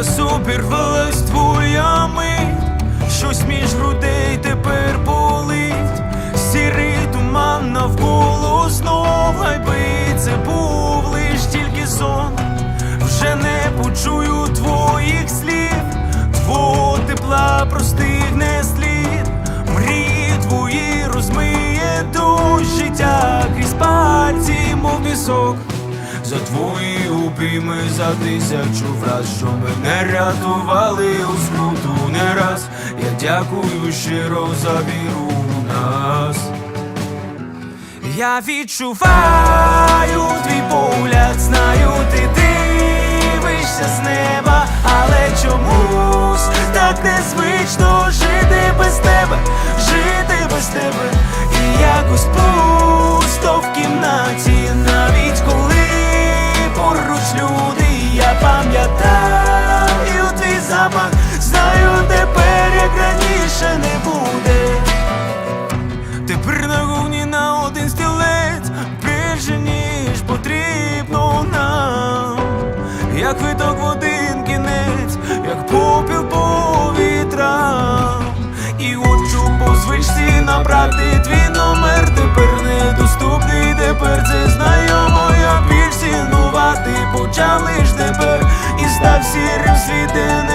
Раз обірвалась твоя мить, щось між грудей тепер болить, сірий туман навколо знов, хай би це був лиш тільки сон, вже не почую твоїх слів, твого тепла простигне слід, мрії твої розмиє душ життя крізь пальці, мов пісок. За твої обійми за тисячу враз, що мене рятували у скруту не раз. Я дякую щиро за нас. Я відчуваю твій погляд, знаю, ти дивишся з неба, але чомусь так незвично пам'ятаю твій запах, знаю тепер, як раніше не буде. Тепер на говні на один стілець більше ніж потрібно нам, як виток в один кінець, як попіл по вітрам. І хочу по звичці набрати твій номер, тепер недоступний, тепер це знайомо, я більш цінувати почав лиш тепер став сірим нема